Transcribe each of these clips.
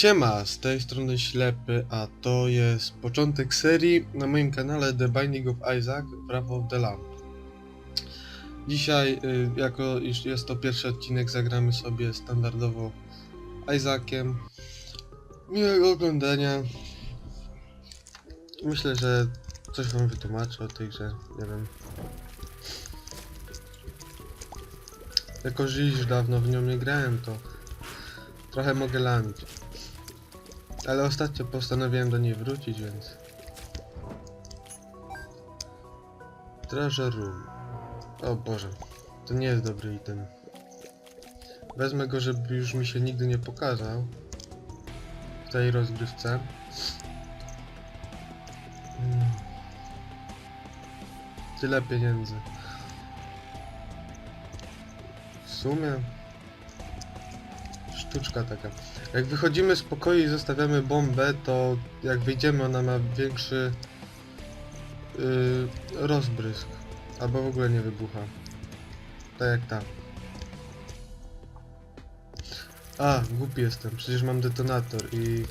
Siema, z tej strony Ślepy, a to jest początek serii na moim kanale The Binding of Isaac Wrath of the Lamb. Dzisiaj, y, jako iż jest to pierwszy odcinek, zagramy sobie standardowo Isaaciem. Miłego oglądania. Myślę, że coś wam wytłumaczę o tej grze, nie wiem. Jako, że już dawno w nią nie grałem, to trochę mogę lamić. Ale ostatnio postanowiłem do niej wrócić, więc... Treasure Room. O Boże, to nie jest dobry item. Wezmę go, żeby już mi się nigdy nie pokazał. W tej rozgrywce. Mm. Tyle pieniędzy. W sumie... Sztuczka taka. Jak wychodzimy z pokoju i zostawiamy bombę, to jak wyjdziemy ona ma większy yy, rozbrysk. Albo w ogóle nie wybucha. Tak jak ta. A, głupi jestem. Przecież mam detonator i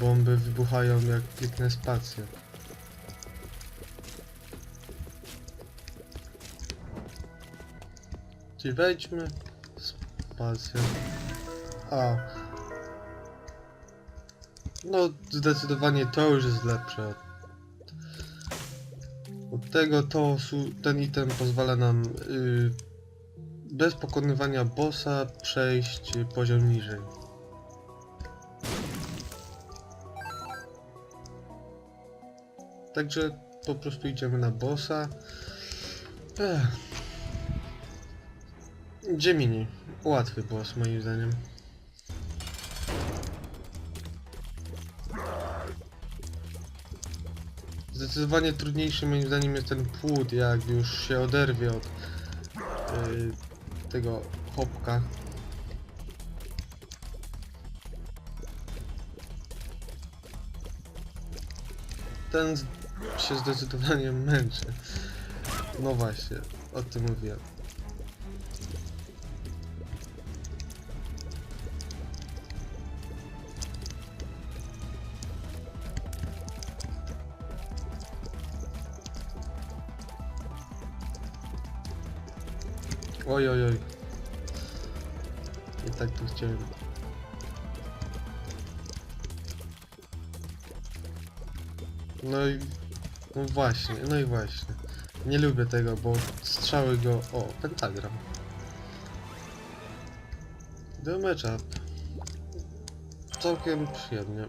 bomby wybuchają jak kliknę spację. Czyli wejdźmy. Spacja. A. No, zdecydowanie to już jest lepsze. Od tego to ten item pozwala nam yy, bez pokonywania bossa przejść poziom niżej. Także po prostu idziemy na bossa. Ech. Gemini. Łatwy boss moim zdaniem. Zdecydowanie trudniejszy moim zdaniem jest ten płód, jak już się oderwie od yy, tego chopka. Ten się zdecydowanie męczy. No właśnie, o tym mówiłem. Oj, oj, oj. I tak tu chciałem. No i... No właśnie, no i właśnie. Nie lubię tego, bo strzały go... O, pentagram. The matchup. Całkiem przyjemnie.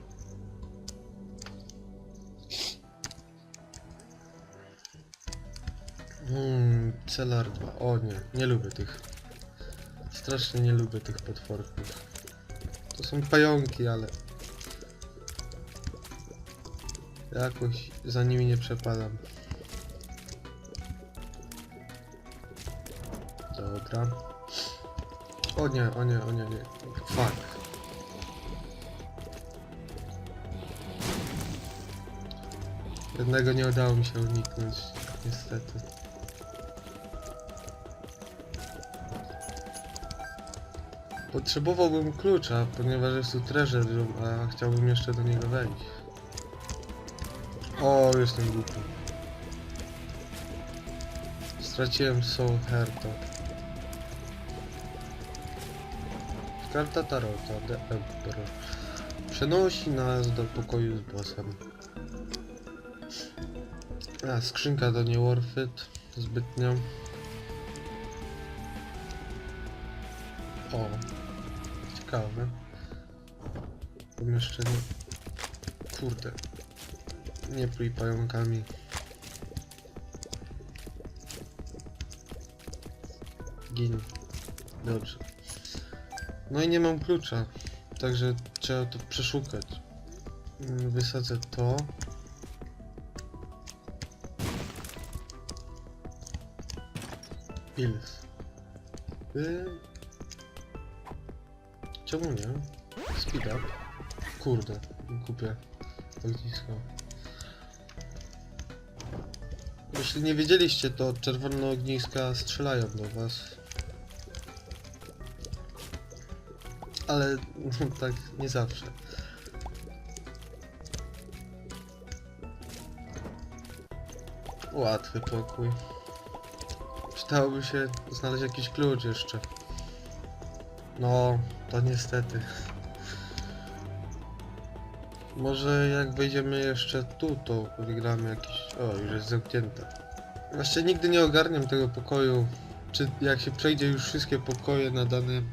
Hmm, Celar 2. O nie, nie lubię tych. Strasznie nie lubię tych potworków. To są pająki, ale... Jakoś za nimi nie przepadam. Dobra. O nie, o nie, o nie, nie. Fuck. Jednego nie udało mi się uniknąć, niestety. Potrzebowałbym klucza, ponieważ jest tu treasure room, a chciałbym jeszcze do niego wejść. O, jestem głupi. Straciłem Soul Hearta. Karta Tarota, The Emperor. Przenosi nas do pokoju z bossem. A, skrzynka to nie worth it. Zbytnio. O, ciekawe. Pomieszczenie. Kurde. Nie pluj pająkami. Gin. Dobrze. No i nie mam klucza. Także trzeba to przeszukać. Mm, Wysadzę to. Pills. Y... Czemu nie? Speed up. Kurde, kupię ognisko. Jeśli nie wiedzieliście, to czerwone ogniska strzelają do was. Ale no, tak nie zawsze. Łatwy pokój. Przydałoby się znaleźć jakiś klucz jeszcze. No, to niestety. Może jak wejdziemy jeszcze tu, to wygramy jakiś... O, już jest zamknięte. Właśnie nigdy nie ogarniam tego pokoju. Czy jak się przejdzie już wszystkie pokoje na danym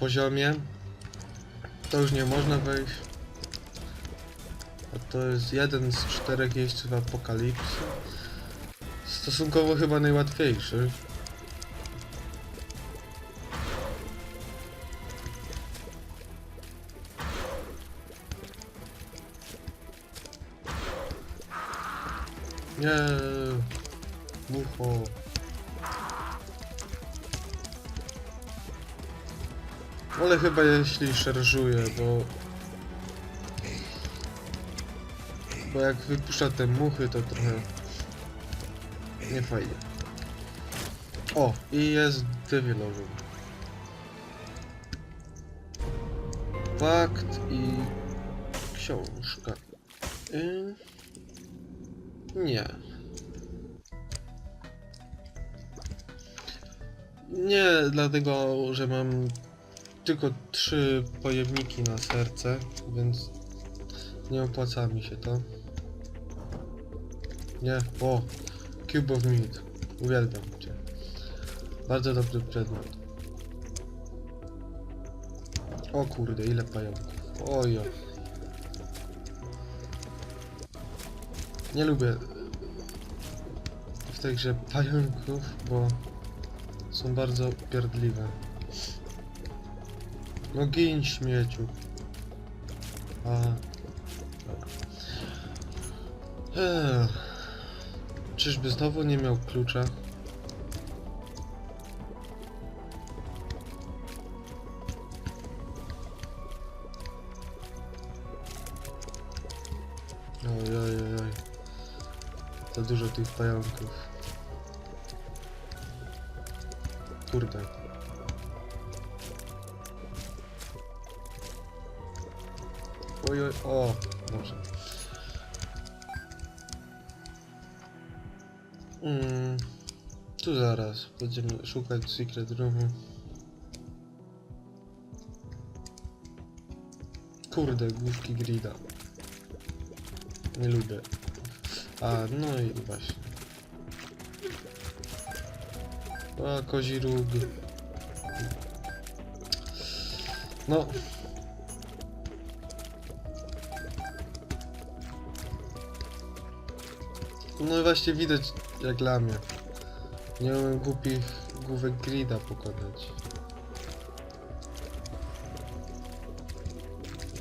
poziomie, to już nie można wejść. A to jest jeden z czterech jeźdźców apokalipsy. Stosunkowo chyba najłatwiejszy. Nie, mucho. Ale chyba jeśli szarżuje, bo... Bo jak wypuszcza te muchy, to trochę... Nie fajnie. O, i jest dewilowy. Fakt i... Książka. Y... Nie. Nie, dlatego, że mam tylko trzy pojemniki na serce, więc nie opłaca mi się to. Nie, o, Cube of Meat. Uwielbiam cię. Bardzo dobry przedmiot. O kurde, ile pająków. Ojo. Nie lubię w tej grze pająków, bo są bardzo upierdliwe. No gin śmieciu. A. Czyżby znowu nie miał klucza? Oj, oj, oj, oj. Za dużo tych pająków. Kurde. Oj, oj, o, dobrze. Mm, tu zaraz będziemy szukać secret roomu. Kurde, główki grida. Nie lubię. A, no i właśnie. A, kozi. No. No i właśnie widać jak dla mnie. Nie umiem głupich główek grida pokonać.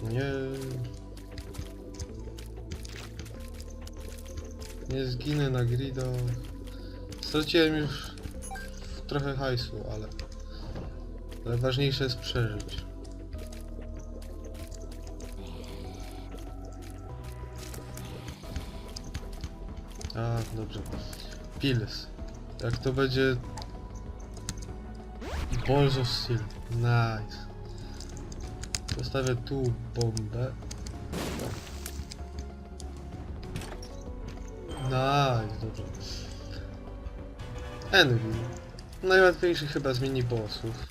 Nie. Nie zginę na grido. Straciłem już trochę hajsu, ale... Ale ważniejsze jest przeżyć. A, dobrze. Pils. Jak to będzie... Balls of Steel. Nice. Postawię tu bombę. Nice, dobrze. Envy. Najłatwiejszy chyba z mini bossów.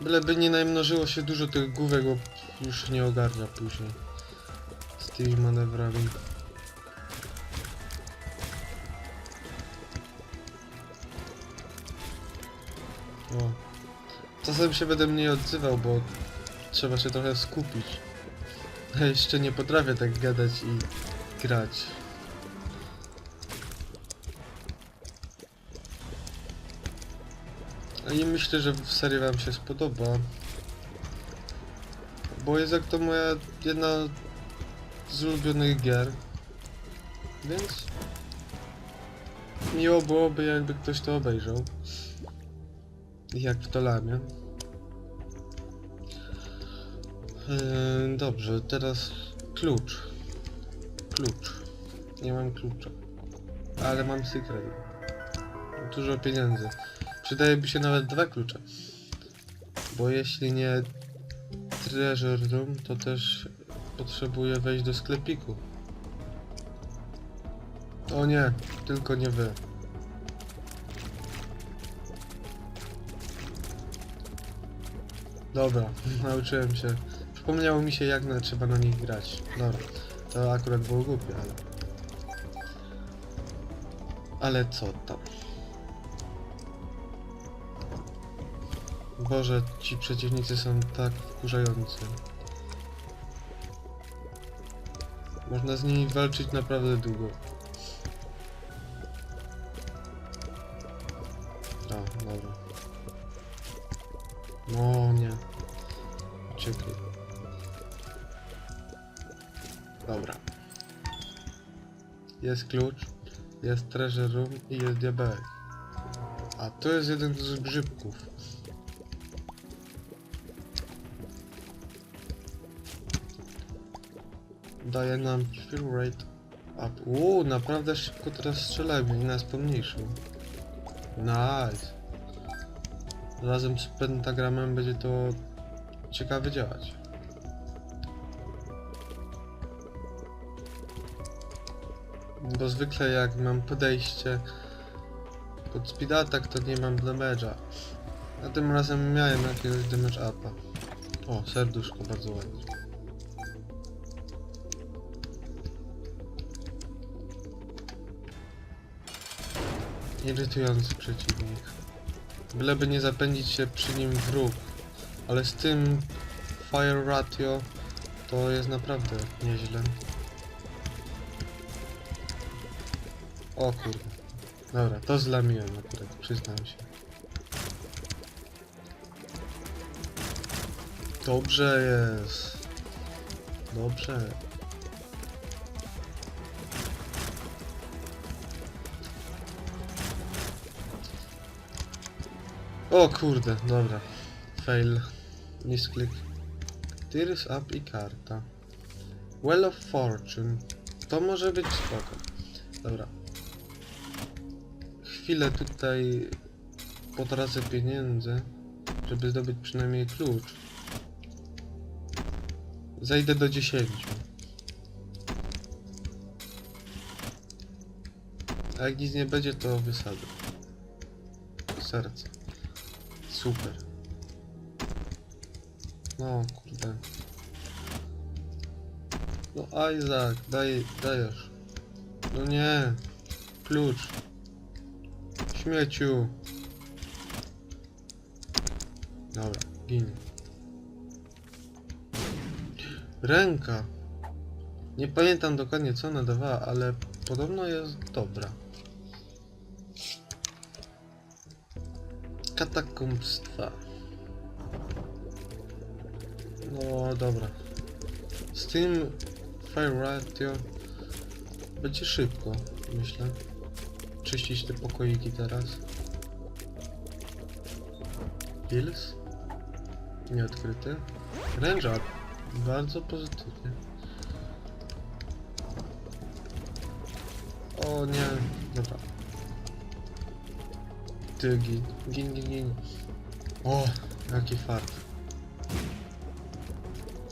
Byleby nie namnożyło się dużo tych główek, bo już nie ogarnia później. Z tymi manewrami. O. Czasem się będę mniej odzywał, bo trzeba się trochę skupić. Ja jeszcze nie potrafię tak gadać i grać. A i myślę, że w serii wam się spodoba. Bo jest jak to moja jedna z ulubionych gier. Więc miło byłoby jakby ktoś to obejrzał. Jak w. Yy, dobrze, teraz klucz. Klucz. Nie mam klucza. Ale mam secret. dużo pieniędzy. Przydałyby się nawet dwa klucze. Bo jeśli nie treasure room, to też potrzebuję wejść do sklepiku. O nie, tylko nie wy. Dobra, nauczyłem się. Przypomniało mi się jak na, trzeba na nich grać. Dobra, to akurat było głupie, ale... Ale co tam? Boże, ci przeciwnicy są tak wkurzający. Można z nimi walczyć naprawdę długo. O, dobra. No nie. Dobra. Jest klucz, jest treasure room i jest diabełek. A to jest jeden z grzybków. Daje nam kill rate up. Uuu, naprawdę szybko teraz strzelamy i nas pomniejszył. Nice. Razem z pentagramem będzie to ciekawie działać. Bo zwykle jak mam podejście pod speed attack to nie mam damage'a. A tym razem miałem jakiegoś damage upa. O, serduszko, bardzo ładnie. Irytujący przeciwnik. Byleby nie zapędzić się przy nim wróg. Ale z tym fire ratio to jest naprawdę nieźle. O kurde. Dobra, to zlamiłem akurat, przyznam się. Dobrze jest. Dobrze. O kurde, dobra. Fail. Misklik. Tears up i karta. Well of Fortune. To może być spoko. Dobra. Chwilę tutaj potracę pieniędzy, żeby zdobyć przynajmniej klucz. Zejdę do 10. A jak nic nie będzie, to wysadzę. Serce. Super. No kurde. No Isaac, daj, dajesz. No nie. Klucz. Śmieciu. Dobra, gin. Ręka. Nie pamiętam dokładnie co ona dawała, ale podobno jest dobra. Katakumbstwa. No dobra. Z tym Fire Ratio będzie szybko, myślę. Czyścić te pokoiki teraz. Pills? Nieodkryty. Range up. Bardzo pozytywnie. O nie, dobra. Ty gin, gin, gin, gin. O, jaki fart.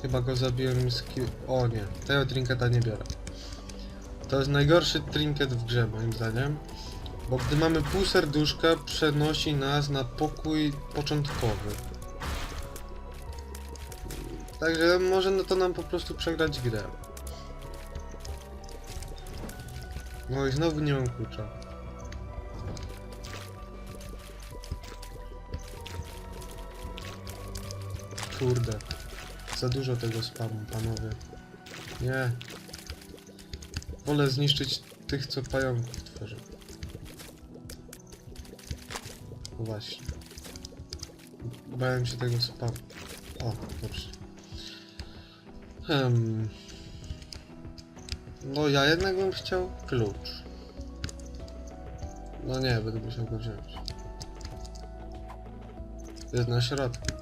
Chyba go zabiłem z. O nie, tego trinketa nie biorę. To jest najgorszy trinket w grze moim zdaniem. Bo gdy mamy pół serduszka, przenosi nas na pokój początkowy. Także może no to nam po prostu przegrać grę. No i znowu nie mam klucza. Kurde. Za dużo tego spamu, panowie. Nie. Wolę zniszczyć tych, co pająków tworzą. No Właśnie. Bałem się tego spamu. O, dobrze. Hmm. No ja jednak bym chciał klucz. No nie, będę musiał go wziąć. Jest na środku.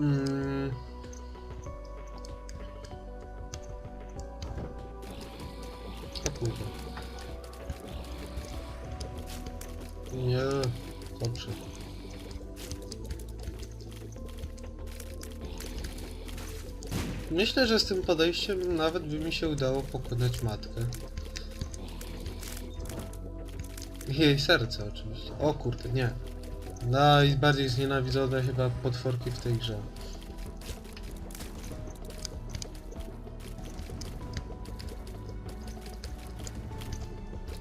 Mm. Kurde. Nie, dobrze. Myślę, że z tym podejściem nawet by mi się udało pokonać matkę. Jej serce oczywiście. O kurde, nie. Najbardziej znienawidzone chyba potworki w tej grze.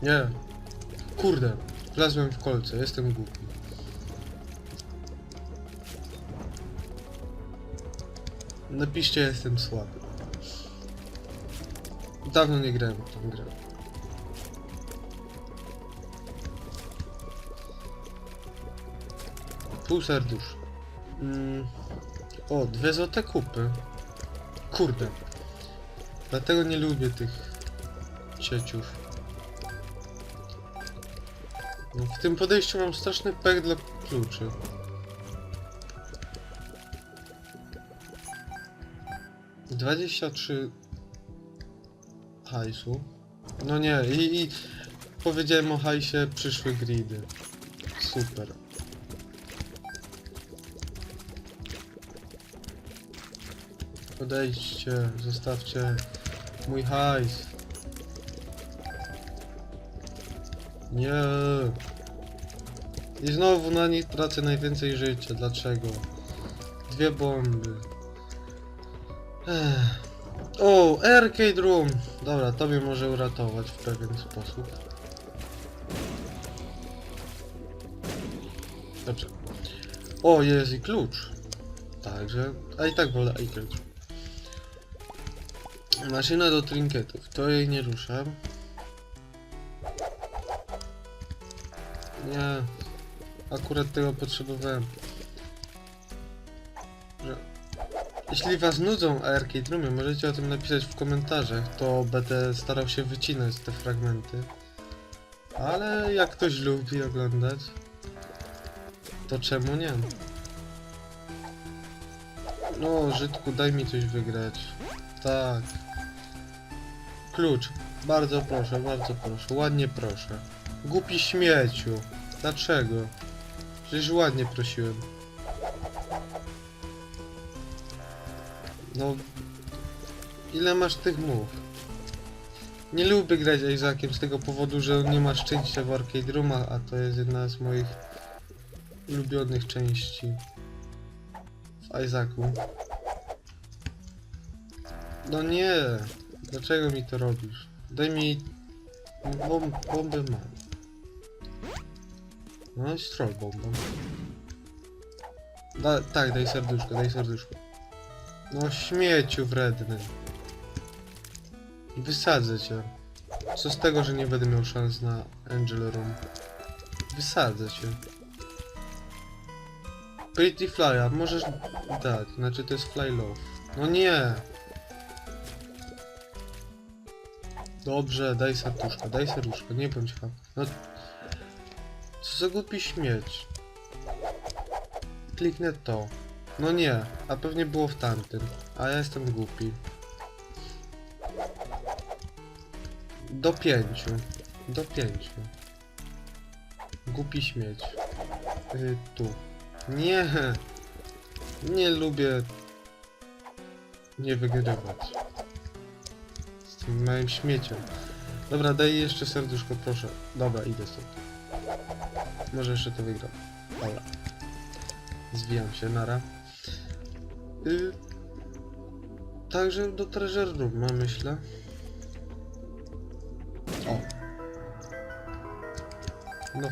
Nie. Kurde. Wlazłem w kolce, jestem głupi. Napiszcie, jestem słaby. Dawno nie grałem w tą grę. Pół serdusz. Mm. O, dwie złote kupy. Kurde. Dlatego nie lubię tych cieciów. No, w tym podejściu mam straszny pech dla kluczy. Dwadzieścia trzy hajsu. No nie, i, i powiedziałem o hajsie przyszłe gridy. Super. Odejdźcie, zostawcie mój hajs. Nie. I znowu na nich tracę najwięcej życia. Dlaczego? Dwie bomby. O, arcade room! Dobra, to mnie może uratować w pewien sposób. Dobrze. O, jest i klucz. Także, a i tak wolę arcade room. Maszyna do trinketów. To jej nie ruszam. Nie. Akurat tego potrzebowałem. Jeśli was nudzą Arcade Roomie, możecie o tym napisać w komentarzach, to będę starał się wycinać te fragmenty. Ale jak ktoś lubi oglądać, to czemu nie? No, Żydku, daj mi coś wygrać. Tak. Klucz. Bardzo proszę, bardzo proszę, ładnie proszę. Głupi śmieciu. Dlaczego? Przecież ładnie prosiłem. No... Ile masz tych mów? Nie lubię grać Isaakiem z tego powodu, że on nie ma szczęścia w Arcade Roomach, a to jest jedna z moich ulubionych części w Isaacu. No nie! Dlaczego mi to robisz? Daj mi... Bom, bombę mam. No i stroll bombą. Da, tak, daj serduszko, daj serduszko. No śmieciu wredny. Wysadzę cię. Co z tego, że nie będę miał szans na Angel Room? Wysadzę cię. Pretty Fly, a możesz dać, znaczy to jest Fly Love. No nie! Dobrze, daj serduszko, daj serduszko, nie bądź ham. No... Co za głupi śmieć. Kliknę to. No nie, a pewnie było w tamtym. A ja jestem głupi. Do pięciu. Do pięciu. Głupi śmieć. Y, tu. Nie! Nie lubię... Nie wygrywać. Tym małym śmieciem. Dobra, daj jeszcze serduszko, proszę. Dobra, idę stąd. Może jeszcze to wygram. Dobra. Zwijam się, nara. Y... Także do Treasure Room, myślę. O. No.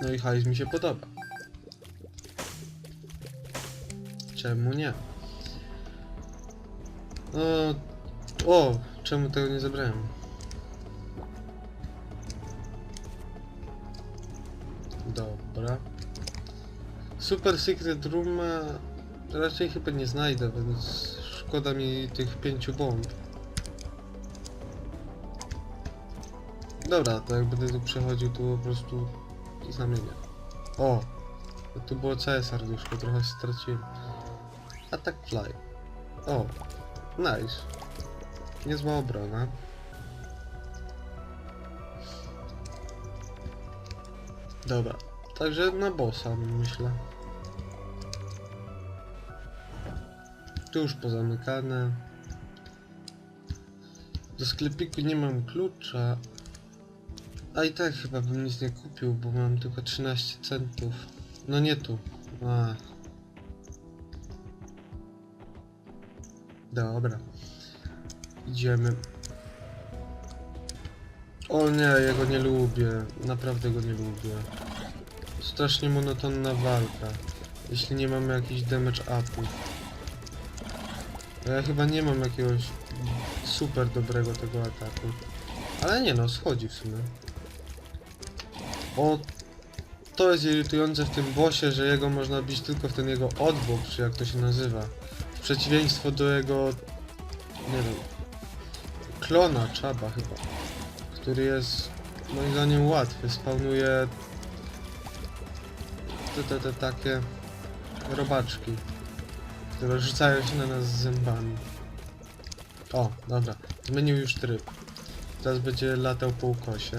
No i hajs mi się podoba. Czemu nie? No... O! Czemu tego nie zabrałem? Dobra. Super Secret Room raczej chyba nie znajdę, więc szkoda mi tych pięciu bomb. Dobra, to jak będę tu przechodził, to po prostu zamienię. O! Tu było całe serduszko, trochę straciłem. Attack Fly. O! Nice. Niezła obrona. Dobra, także na bossa myślę. Tu już pozamykane. Do sklepiku nie mam klucza. A i tak chyba bym nic nie kupił, bo mam tylko 13 centów. No nie tu. A. Dobra. Idziemy. O nie, ja go nie lubię. Naprawdę go nie lubię. Strasznie monotonna walka. Jeśli nie mamy jakichś damage upów. Ja chyba nie mam jakiegoś super dobrego tego ataku. Ale nie no, schodzi w sumie. O, to jest irytujące w tym bossie, że jego można bić tylko w ten jego odbóg, czy jak to się nazywa. W przeciwieństwo do jego, nie wiem, klona Czaba chyba, który jest moim zdaniem łatwy, spawnuje te, te, te takie robaczki, które rzucają się na nas zębami. O, dobra, zmienił już tryb. Teraz będzie latał po ukosie.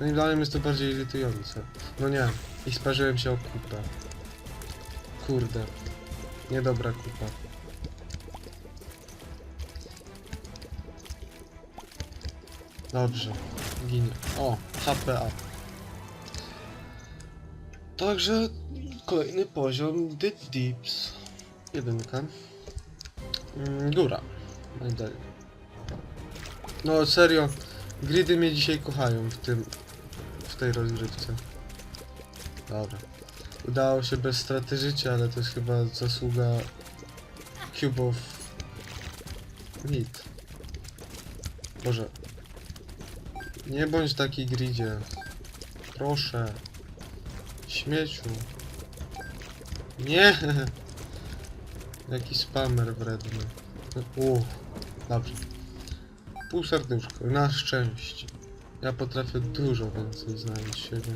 Moim zdaniem jest to bardziej irytujące. No nie, i sparzyłem się o kupę. Kurde. Niedobra kupa. Dobrze, ginie. O, HP up. Także kolejny poziom The Deeps. Jedynka. Mm, Góra. No i dalej. No serio, gridy mnie dzisiaj kochają w tym, w tej rozgrywce. Dobra. Udało się bez straty życia, ale to jest chyba zasługa Cube'ów Nit. Boże. Nie bądź taki gridzie. Proszę. Śmieciu. Nie! Jaki spamer wredny. Uff, dobrze. Pół serduszka, na szczęście. Ja potrafię dużo więcej znaleźć siebie.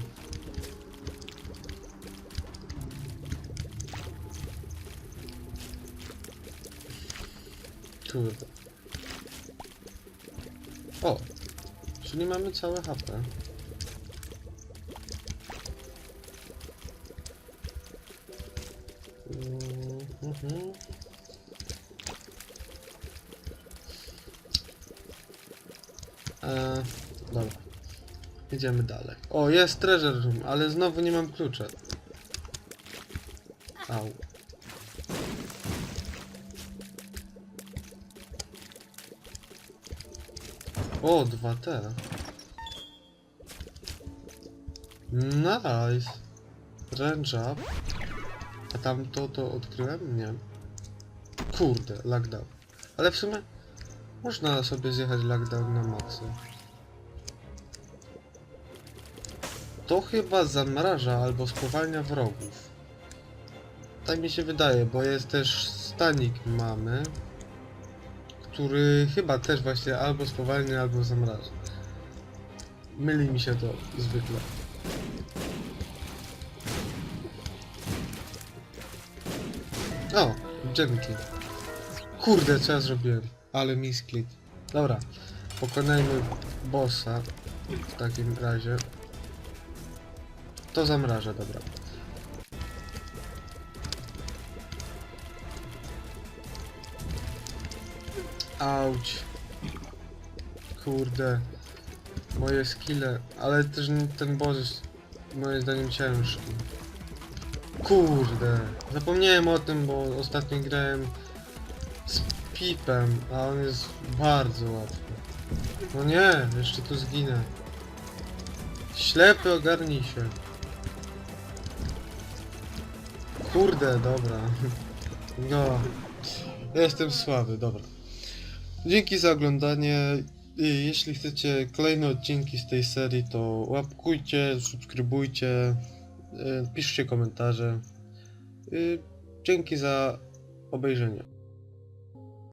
Kurde. O! Czyli mamy całe HP. Mhm. Eee, dobra. Idziemy dalej. O, jest treasure room, ale znowu nie mam klucza. O, 2T. Nice. Range up. A tam to, to odkryłem? Nie. Kurde, lockdown. Ale w sumie można sobie zjechać lockdown na maksy. To chyba zamraża albo spowalnia wrogów. Tak mi się wydaje, bo jest też stanik mamy, który chyba też właśnie albo spowalnia, albo zamraża. Myli mi się to zwykle. O, dzięki. Kurde, co ja zrobiłem? Ale misklik. Dobra, pokonajmy bossa w takim razie. To zamraża, dobra. Auć. Kurde. Moje skille, ale też ten boss jest moim zdaniem ciężki. Kurde. Zapomniałem o tym, bo ostatnio grałem z Pipem, a on jest bardzo łatwy. No nie, jeszcze tu zginę. Ślepy ogarnij się. Kurde, dobra. No. Jestem słaby, dobra. Dzięki za oglądanie. Jeśli chcecie kolejne odcinki z tej serii, to łapkujcie, subskrybujcie, y, piszcie komentarze. Y, Dzięki za obejrzenie.